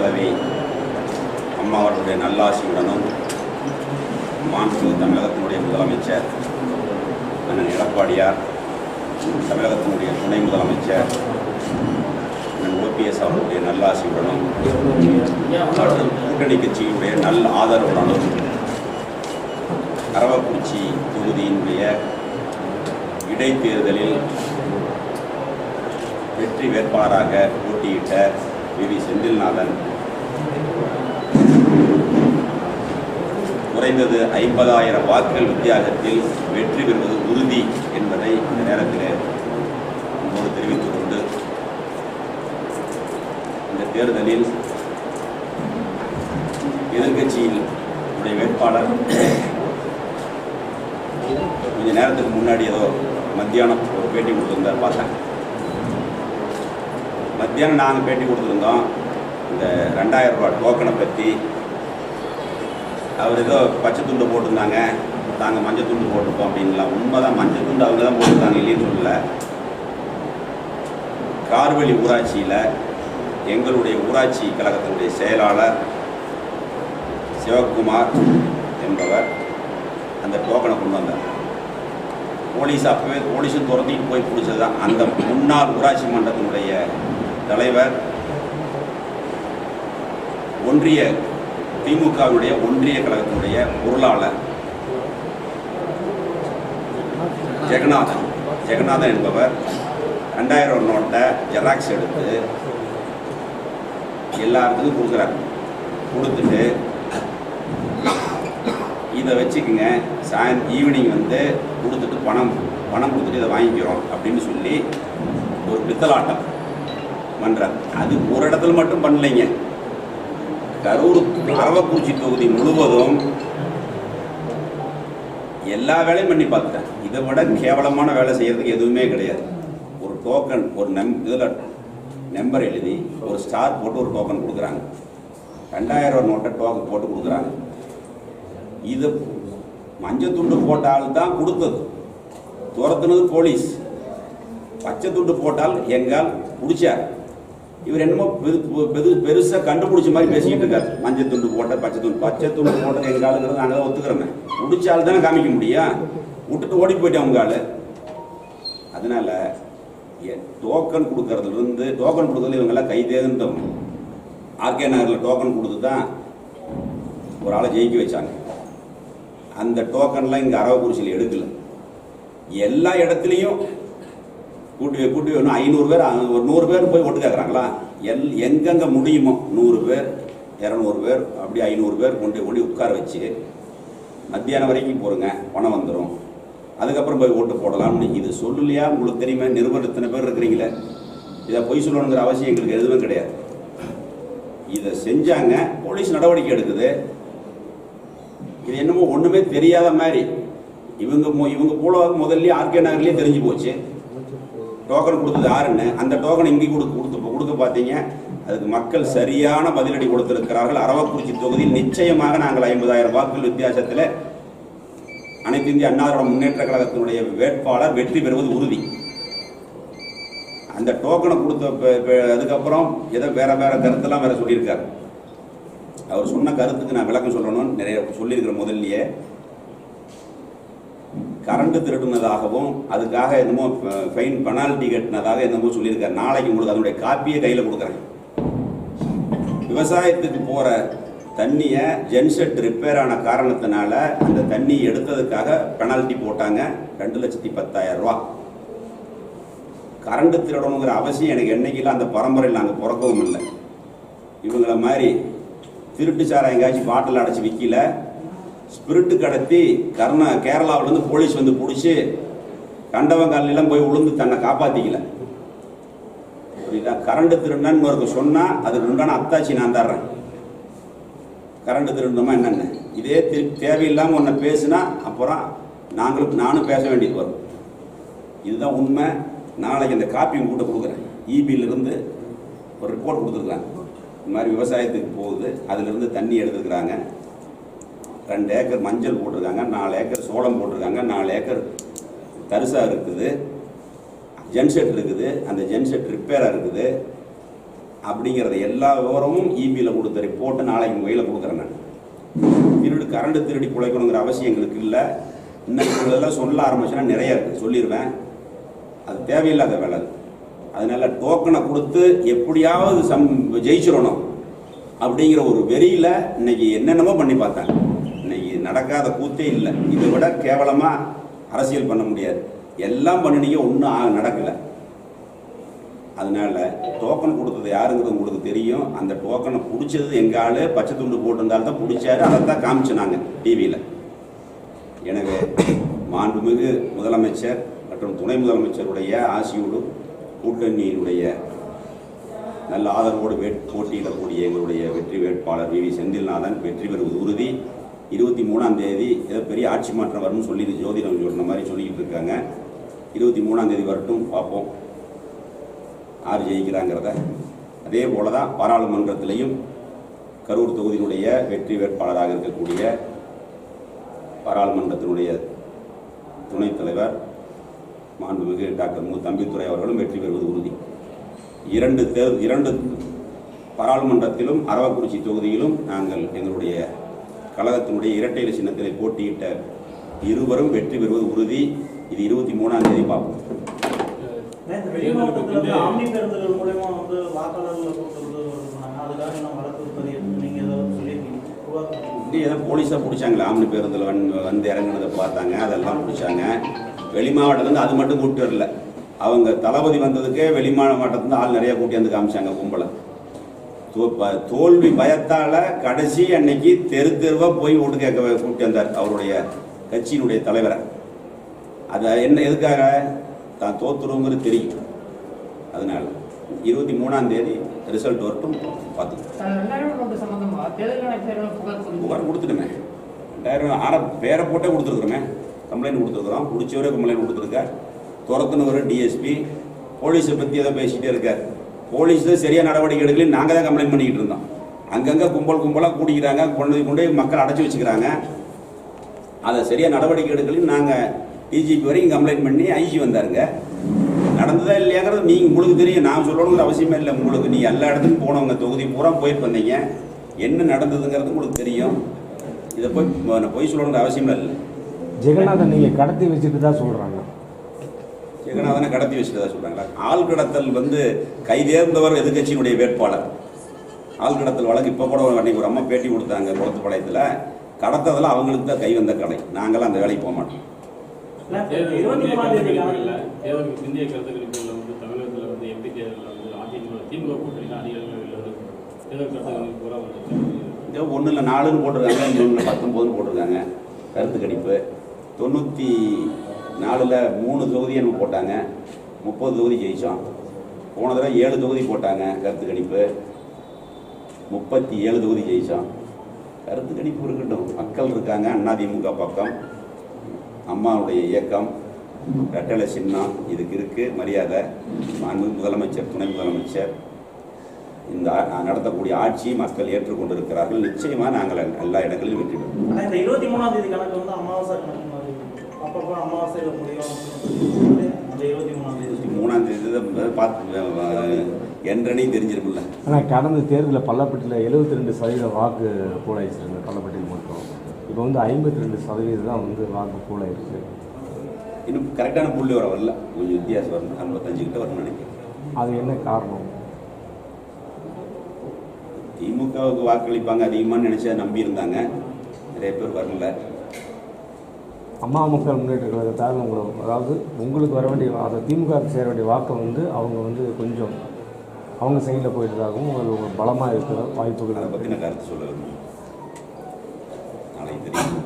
தலைவி அம்மா அவர்களுடைய நல்லாசியுடனும் மாண்பு தமிழகத்தினுடைய முதலமைச்சர் அண்ணன் எடப்பாடியார் தமிழகத்தினுடைய துணை முதலமைச்சர் அண்ணன் ஓபிஎஸ் அவர்களுடைய நல்லாசியுடனும் மற்றும் கூட்டணி கட்சியுடைய நல் ஆதரவுடனும் அரவக்குறிச்சி தொகுதியினுடைய இடைத்தேர்தலில் வெற்றி வேட்பாளராக போட்டியிட்ட வி வி செந்தில்நாதன் குறைந்தது ஐம்பதாயிரம் வாக்குகள் வித்தியாசத்தில் வெற்றி பெறுவது உறுதி என்பதை இந்த நேரத்தில் உங்களோடு தெரிவித்துக் கொண்டு இந்த தேர்தலில் எதிர்க்கட்சியில் உடைய வேட்பாளர் கொஞ்ச நேரத்துக்கு முன்னாடி ஏதோ மத்தியானம் ஒரு பேட்டி கொடுத்துருந்தார் பார்த்தேன் மத்தியானம் நாங்கள் பேட்டி கொடுத்துருந்தோம் இந்த ரெண்டாயிரம் ரூபா டோக்கனை பற்றி அவர் ஏதோ பச்சை துண்டு போட்டிருந்தாங்க நாங்கள் மஞ்சள் துண்டு போட்டிருக்கோம் அப்படின்லாம் உண்மைதான் மஞ்சள் துண்டு அவங்க தான் போட்டிருந்தாங்க இல்லைன்னு சொல்லல. கார்வழி ஊராட்சியில் எங்களுடைய ஊராட்சி கழகத்தினுடைய செயலாளர் சிவகுமார் என்பவர் அந்த டோக்கனை கொண்டு வந்தார். போலீஸ் அப்போவே போலீஸும் துரத்திட்டு போய் பிடிச்சது தான் அந்த முன்னாள் ஊராட்சி மன்றத்தினுடைய தலைவர் ஒன்றிய திமுகவுடைய ஒன்றிய கழகத்தினுடைய பொருளாளர் ஜெகநாதன். ஜெகநாதன் என்பவர் ரெண்டாயிரம் நோட்டை ஜெராக்ஸ் எடுத்து எல்லாத்துக்கும் கொடுக்குறாரு. கொடுத்துட்டு இதை வச்சுக்கோங்க சாயந் ஈவினிங் வந்து கொடுத்துட்டு பணம் பணம் கொடுத்துட்டு இதை வாங்கிக்கிறோம் அப்படின்னு சொல்லி ஒரு பித்தலாட்டம் பண்ணுறார் அது ஒரு இடத்துல மட்டும் பண்ணலைங்க. கரூர் அரவக்குறிச்சி தொகுதி முழுவதும் எல்லா வேலையும் பண்ணி பார்த்துட்டேன். இதை விட கேவலமான வேலை செய்யறதுக்கு எதுவுமே கிடையாது. ஒரு டோக்கன் ஒரு நம் இதில் நம்பர் எழுதி ஒரு ஸ்டார் போட்டு ஒரு டோக்கன் கொடுக்குறாங்க. ரெண்டாயிரம் ரூபா நோட்டை டோக்கன் போட்டு கொடுக்குறாங்க. இது மஞ்சள் துண்டு போட்ட ஆள் தான் கொடுத்தது. துரத்துனது போலீஸ். பச்சை துண்டு போட்டால் எங்கால் பிடிச்சார். இவர் என்னமோ பெரு பெருசாக கண்டுபிடிச்ச மாதிரி பேசிக்கிட்டு இருக்காரு. மஞ்சள் துண்டு போட்ட பச்சை துண்டு பச்சை துண்டு போட்டது எங்கள் ஆளுங்கிறது நாங்கள் தான் ஒத்துக்கிறோமே முடிச்சால் தானே காமிக்க முடியும். விட்டுட்டு ஓடி போயிட்டேன் அவங்க ஆள். அதனால டோக்கன் கொடுக்கறதுலேருந்து டோக்கன் கொடுக்கறது இவங்கெல்லாம் கைதேர்ந்தோம் ஆர்கே நகரில் டோக்கன் கொடுத்து தான் ஒரு ஆளை ஜெயிக்க வச்சாங்க. அந்த டோக்கன்லாம் இங்கே அரவக்குறிச்சியில் எடுக்கல. எல்லா இடத்துலையும் கூட்டி கூட்டி வேணும் ஐநூறு பேர் ஒரு நூறு பேர் போய் ஓட்டு கேட்குறாங்களா எல் எங்கெங்கே முடியுமோ நூறு பேர் இரநூறு பேர் அப்படி ஐநூறு பேர் கொண்டு கொண்டு உட்கார வச்சு மத்தியானம் வரைக்கும் போருங்க பணம் வந்துடும் அதுக்கப்புறம் போய் ஓட்டு போடலாம்னு இது சொல்லலையா? உங்களுக்கு தெரியுமா நிருபர் இத்தனை பேர் இருக்கிறீங்களே. இதை பொய் சொல்லணுங்கிற அவசியம் எங்களுக்கு எதுவுமே கிடையாது. இதை செஞ்சாங்க போலீஸ் நடவடிக்கை எடுக்குது. இது என்னமோ ஒன்றுமே தெரியாத மாதிரி. இவங்க இவங்க போல முதல்ல ஆர்கே நகர்லேயே தெரிஞ்சு போச்சு. டோக்கன் கொடுத்தது யாருன்னு? அந்த டோக்கன் இங்கே கொடுத்து கொடுத்து கொடுக்க பார்த்தீங்க. அதுக்கு மக்கள் சரியான பதிலடி கொடுத்திருக்கிறார்கள். அரவக்குறிச்சி தொகுதியில் நிச்சயமாக நாங்கள் ஐம்பதாயிரம் வாக்குகள் வித்தியாசத்தில் அனைத்து இந்திய அண்ணா முன்னேற்ற கழகத்தினுடைய வேட்பாளர் வெற்றி பெறுவது உறுதி. அந்த டோக்கனை கொடுத்த அதுக்கப்புறம் ஏதோ வேற வேற கருத்தெல்லாம் வேற சொல்லியிருக்காரு. அவர் சொன்ன கருத்துக்கு நான் விளக்கம் சொல்லணும்னு நிறைய சொல்லியிருக்கிற முதல்லையே. கரண்ட் திருடுனதாகவும் அதுக்காக என்னமோ ஃபைன் பெனால்ட்டி கட்டினதாக என்னமோ சொல்லியிருக்காரு. நாளைக்கு உங்களுக்கு அதனுடைய காப்பியை கையில் கொடுக்குறேன். விவசாயத்துக்கு போகிற தண்ணியை ஜென்செட் ரிப்பேர் ஆன காரணத்தினால அந்த தண்ணி எடுத்ததுக்காக பெனால்ட்டி போட்டாங்க. ரெண்டு லட்சத்தி பத்தாயிரம் ரூபா. கரண்ட் திருடணுங்கிற அவசியம் எனக்கு என்னைக்கெல்லாம் அந்த பரம்பரையில் நாங்கள் பிறக்கவும் இல்லை. இவங்கள மாதிரி திருட்டு சாரம் எங்காச்சும் பாட்டில் அடைச்சி விற்கல ஸ்பிரிட்டு கடத்தி கர்நா கேரளாவிலேருந்து போலீஸ் வந்து பிடிச்சி கண்டவங்காலெல்லாம் போய் விழுந்து தன்னை காப்பாற்றிக்கல புரியுதா? கரண்ட் திருடன்னு ஒருத்தர் சொன்னால் அதுக்கு உண்டான அத்தாச்சி நான் தர்றேன். கரண்ட் திருடணுமா என்னென்ன? இதே திரு தேவையில்லாமல் ஒன்றை பேசுனா அப்புறம் நாங்களும் நானும் பேச வேண்டியது வரும். இதுதான் உண்மை. நாளைக்கு அந்த காப்பி உங்கள்கிட்ட கொடுக்குறேன். இபியிலிருந்து ஒரு ரிப்போர்ட் கொடுத்துருக்காங்க இந்த மாதிரி விவசாயத்துக்கு போகுது. அதிலிருந்து தண்ணி எடுத்துக்கிறாங்க ரெண்டு ஏக்கர் மஞ்சள் போட்டிருக்காங்க நாலு ஏக்கர் சோளம் போட்டிருக்காங்க நாலு ஏக்கர் தரிசா இருக்குது. ஜென்செட் இருக்குது அந்த ஜென்செட் ரிப்பேராக இருக்குது. அப்படிங்கிறத எல்லா விவரமும் இபியில் கொடுத்த ரிப்போர்ட்டை நாளைக்கு உங்கள் கொடுக்குறேன் நான். திருடு கரண்ட் திருடி பிழைக்கணுங்கிற அவசியம் எங்களுக்கு இல்லை. இன்னைக்கு சொல்ல ஆரம்பிச்சுன்னா நிறைய இருக்குது சொல்லிடுவேன் அது தேவையில்லாத வேலை அதனால் டோக்கனை கொடுத்து எப்படியாவது சம் ஜெயிச்சிடணும் அப்படிங்கிற ஒரு வெறியில் இன்னைக்கு என்னென்னமோ பண்ணி பார்த்தாங்க இன்னைக்கு நடக்காத கூத்தே இல்லை. இதை விட கேவலமாக அரசியல் பண்ண முடியாது. எல்லாம் பண்ணினீங்க ஒன்றும் நடக்கலை. அதனால டோக்கன் கொடுத்தது யாருங்கிறது உங்களுக்கு தெரியும். அந்த டோக்கனை பிடிச்சது எங்க ஆள்? பச்சை துண்டு போட்டிருந்தால் தான் பிடிச்சாரு. அதை தான் காமிச்சினாங்க டிவியில் எனவே மாண்புமிகு முதலமைச்சர் மற்றும் துணை முதலமைச்சருடைய ஆசியோடு கூட்டணியினுடைய நல்ல ஆதரவோடு வேட் போட்டியிடக்கூடிய எங்களுடைய வெற்றி வேட்பாளர் வி வி செந்தில்நாதன் வெற்றி பெறுவது உறுதி. இருபத்தி மூணாம் தேதி ஏதோ பெரிய ஆட்சி மாற்றம் வரும்னு சொல்லி ஜோதிடம் சொன்ன மாதிரி சொல்லிக்கிட்டு இருக்காங்க. இருபத்தி மூணாம் தேதி வரட்டும் பார்ப்போம். யார் ஜெயிக்கிறாங்கிறத. அதே போல தான் பாராளுமன்றத்திலையும் கரூர் தொகுதியினுடைய வெற்றி வேட்பாளராக இருக்கக்கூடிய பாராளுமன்றத்தினுடைய துணைத் தலைவர் மாண்புமிகு டாக்டர் மு. தம்பித்துறை அவர்களும் வெற்றி பெறுவது உறுதி. இரண்டு தேர் இரண்டு பாராளுமன்றத்திலும் அரவக்குறிச்சி தொகுதியிலும் நாங்கள் எங்களுடைய கழகத்தினுடைய இரட்டை இலை சின்னத்திலே போட்டியிட்ட இருவரும் வெற்றி பெறுவது உறுதி. இது இருபத்தி மூணாம் தேதி பார்ப்போம். வந்து வந்து போலீஸாக பிடிச்சாங்களே ஆம்னி பேருந்தில் வந்து வந்து இறங்குனதை பார்த்தாங்க அதெல்லாம் பிடிச்சாங்க. வெளி மாவட்டத்துலேருந்து அது மட்டும் கூப்பிட்டு வரல. அவங்க தளபதி வந்ததுக்கே வெளி மாவட்டத்துலேருந்து ஆள் நிறைய கூட்டியாந்து காமிச்சாங்க கும்பலை. தோல்வி பயத்தால கடைசி அன்னைக்கு தெரு தெருவா போய் ஓட்டு கேட்க கூட்டி வந்தார் அவருடைய கட்சியினுடைய தலைவரை. அது என்ன எதுக்காக? தான் தோத்துருங்கிறது தெரியும். அதனால இருபத்தி மூணாம் தேதி ரிசல்ட் வரட்டும் ஆணையர் புகார் கொடுத்து. புகார் கொடுத்துட்டுமே. ரெண்டாயிரம் ஆனா பேரை போட்டே கொடுத்துருக்குறோமே. கம்ப்ளைண்ட் கொடுத்துருக்குறோம். முடிச்சவரே கம்ப்ளைண்ட் கொடுத்துருக்கார். துரத்துனவர் டிஎஸ்பி போலீஸை பற்றி ஏதோ பேசிகிட்டே இருக்கார். போலீஸ் தான் சரியாக நடவடிக்கை எடுக்கல நாங்கள் தான் கம்ப்ளைண்ட் பண்ணிக்கிட்டு இருந்தோம். அங்கங்கே கும்பல் கும்பலாக கூட்டிக்கிறாங்க கொண்டு கொண்டு போய் மக்கள் அடைச்சி வச்சுக்கிறாங்க. அதை சரியாக நடவடிக்கை எடுக்கலைன்னு நாங்கள் டிஜிபி வரைக்கும் கம்ப்ளைண்ட் பண்ணி ஐஜி வந்தாருங்க. நடந்ததா இல்லையாங்கிறது நீங்கள் உங்களுக்கு தெரியும். நான் சொல்லணுங்கிற அவசியமே இல்லை உங்களுக்கு. நீ எல்லா இடத்துக்கும் போனவங்க தொகுதி பூரா போயிட்டு வந்தீங்க. என்ன நடந்ததுங்கிறது உங்களுக்கு தெரியும். இதை போய் நான் பொய் சொல்லணுங்கிற அவசியமே இல்லை. ஜெகநாதன் நீங்கள் கடத்தி வச்சுட்டு தான் சொல்கிறாங்க ஜெகநாதனை கடத்தி வச்சுட்டதா சொல்றாங்களா? ஆள் கடத்தல் வந்து கைதேர்ந்தவர் எதிர்க்கட்சியினுடைய வேட்பாளர். ஆள் கடத்தல் வழக்கு இப்போ கூட அன்னைக்கு ஒரு அம்மா பேட்டி கொடுத்தாங்க குளத்துப்பாளையத்தில் கடத்ததில் அவங்களுக்கு தான் கை வந்த கடை. நாங்களாம் அந்த வேலைக்கு போக மாட்டோம். ஒன்றும் இல்லை. நாலுன்னு போட்டிருக்காங்க இன்னொன்று பத்தொம்போதுன்னு போட்டிருக்காங்க. கருத்து கணிப்பு. தொண்ணூற்றி நாலில் மூணு தொகுதி எனக்கு போட்டாங்க. முப்பது தொகுதி ஜெயித்தோம் போன தடவை ஏழு தொகுதி போட்டாங்க கருத்து கணிப்பு. முப்பத்தி ஏழு தொகுதி ஜெயித்தோம் கருத்து கணிப்பு இருக்கட்டும். மக்கள் இருக்காங்க அதிமுக பக்கம். அம்மாவுடைய இயக்கம். ரெட்டலை சின்னம் இதுக்கு இருக்குது மரியாதை. மாண்பு முதலமைச்சர் துணை முதலமைச்சர். இந்த நடத்தக்கூடிய ஆட்சியை மக்கள் ஏற்றுக்கொண்டிருக்கிறார்கள். நிச்சயமாக நாங்கள் எல்லா இடங்களிலும் வெற்றி பெறுவோம். அப்பப்போ அமாவாசையில முடியும். அந்த இருபத்தி மூணாம் தேதி. மூணாம் தேதி பார்த்து என்றனையும் ஆனால் கடந்த தேர்தலில் பள்ளப்பட்டியில் எழுபத்தி ரெண்டு சதவீத வாக்கு போலாயிடுச்சு பள்ளப்பட்டியில் மட்டும். இப்போ வந்து ஐம்பத்தி ரெண்டு சதவீதம் தான் வந்து வாக்கு போலாயிருக்கு இன்னும் கரெக்டான புள்ளி வர வரல. கொஞ்சம் வித்தியாசம் வரணும். ஐம்பத்தஞ்சு கிட்ட வரணும்னு நினைக்கிறேன். அது என்ன காரணம்? திமுகவுக்கு வாக்களிப்பாங்க அதிகமாக நினைச்சா நம்பி இருந்தாங்க நிறைய பேர் வரல. அம்மா மக்கள் முன்னேற்ற கழகத்தால் உங்களுக்கு அதாவது உங்களுக்கு வர வேண்டிய அதை திமுக சேர வேண்டிய வாக்கை வந்து அவங்க வந்து கொஞ்சம் அவங்க சைடில் போயிட்டதாகவும் உங்களுக்கு ஒரு பலமாக இருக்கிற வாய்ப்புகள் அதை. பற்றி நான் கருத்து சொல்ல நாளைக்கு தெரியும்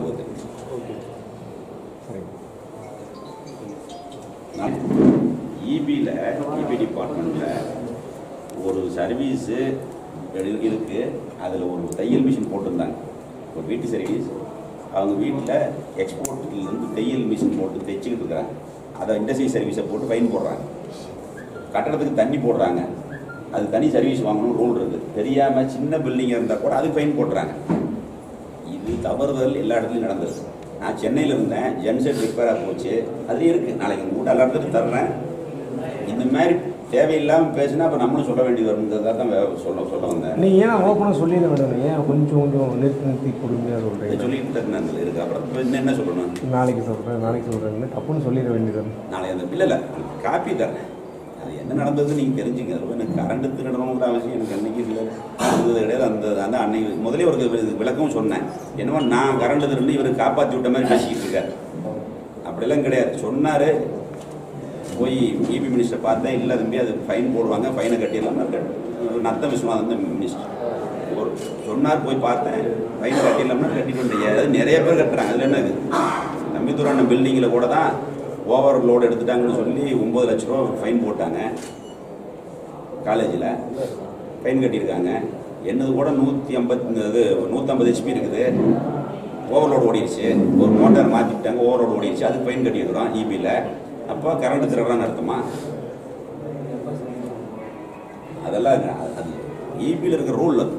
நான் இபியில் இபி டிபார்ட்மெண்ட்டில் ஒரு சர்வீஸு இருக்கு அதில் ஒரு தையல் மிஷின் போட்டிருந்தாங்க. ஒரு வீட்டு சர்வீஸ் அவங்க வீட்டில் எக்ஸ்போர்ட்லேருந்து தையல் மிஷின் போட்டு தைச்சிக்கிட்டு இருக்கிறாங்க. அதை இண்டஸ்ட்ரி சர்வீஸை போட்டு ஃபைன் போடுறாங்க. கட்டடத்துக்கு தண்ணி போடுறாங்க. அது தனி சர்வீஸ் வாங்கணும் ரூல் இருக்குது தெரியாமல் சின்ன பில்டிங் இருந்தால் கூட அது ஃபைன் போடுறாங்க இது தவறுதல் எல்லா இடத்துலையும் நடந்திருக்கு. நான் சென்னையில் இருந்தேன். ஜென்செட் ரிப்பேராக போச்சு. அது இருக்குது நாளைக்கு உங்கள் கூட எல்லா இடத்துலையும் தர்றேன். இந்த மாதிரி தேவையில்லாமல் பேசினா அப்போ நம்மளும் சொல்ல வேண்டியது வருங்கிறதா தான் சொல்ல சொல்ல வந்தேன். நீ ஏன் ஓப்பனாக சொல்லிட வேண்டாம் ஏன் கொஞ்சம் கொஞ்சம் நிறுத்தி நிறுத்தி பொறுமையாக இதை சொல்கிறீங்க சொல்லிட்டு நான் இருக்கு? அப்புறம் இன்னும் என்ன சொல்லணும்? நாளைக்கு சொல்கிறேன் நாளைக்கு சொல்கிறேன்னு தப்புன்னு சொல்லிட வேண்டியது நாளை அந்த இல்லை. இல்லை காப்பி தரேன் அது என்ன நடந்தது நீங்கள் தெரிஞ்சுங்க. அது எனக்கு கரண்ட் திருடணுங்கிற அவசியம் எனக்கு அன்னைக்கு இல்லை இருந்தது கிடையாது. அந்த அந்த அன்னைக்கு முதலே ஒரு விளக்கமும் சொன்னேன். என்னமோ நான் கரண்ட் திருண்டு இவர் காப்பாற்றி விட்ட மாதிரி பேசிக்கிட்டு இருக்காரு. அப்படிலாம் கிடையாது. சொன்னார். போய் இபி மினிஸ்டர் பார்த்தேன். இல்லை தம்பி அது ஃபைன் போடுவாங்க. ஃபைனை கட்டிடலாம். நத்த விஸ்வநாதன் தான் மினிஸ்டர் ஒரு சொன்னார் போய் பார்த்தேன். ஃபைன் கட்டிடலாம்னா கட்டிட்டு வந்துட்டீங்க அது நிறைய பேர் கட்டுறாங்க. அதில் என்ன இது பில்டிங்கில் கூட தான் ஓவர் லோடு எடுத்துட்டாங்கன்னு சொல்லி ஒம்பது லட்ச ரூபா ஃபைன் போட்டாங்க. காலேஜில் ஃபைன் கட்டியிருக்காங்க. என்னது கூட நூற்றி ஐம்பத்தி இது நூற்றம்பது ஹெச்பி இருக்குது. ஓவர்லோடு ஓடிடுச்சு. ஒரு மோட்டார் மாற்றிட்டாங்க ஓவர்லோடு ஓடிடுச்சு. அதுக்கு ஃபைன் கட்டியிருக்கிறோம் e இபியில் அப்போ கரண்ட் திருடுறான்னு அர்த்தமா? அதெல்லாம் அது ஈபியில் இருக்கிற ரூல் அது.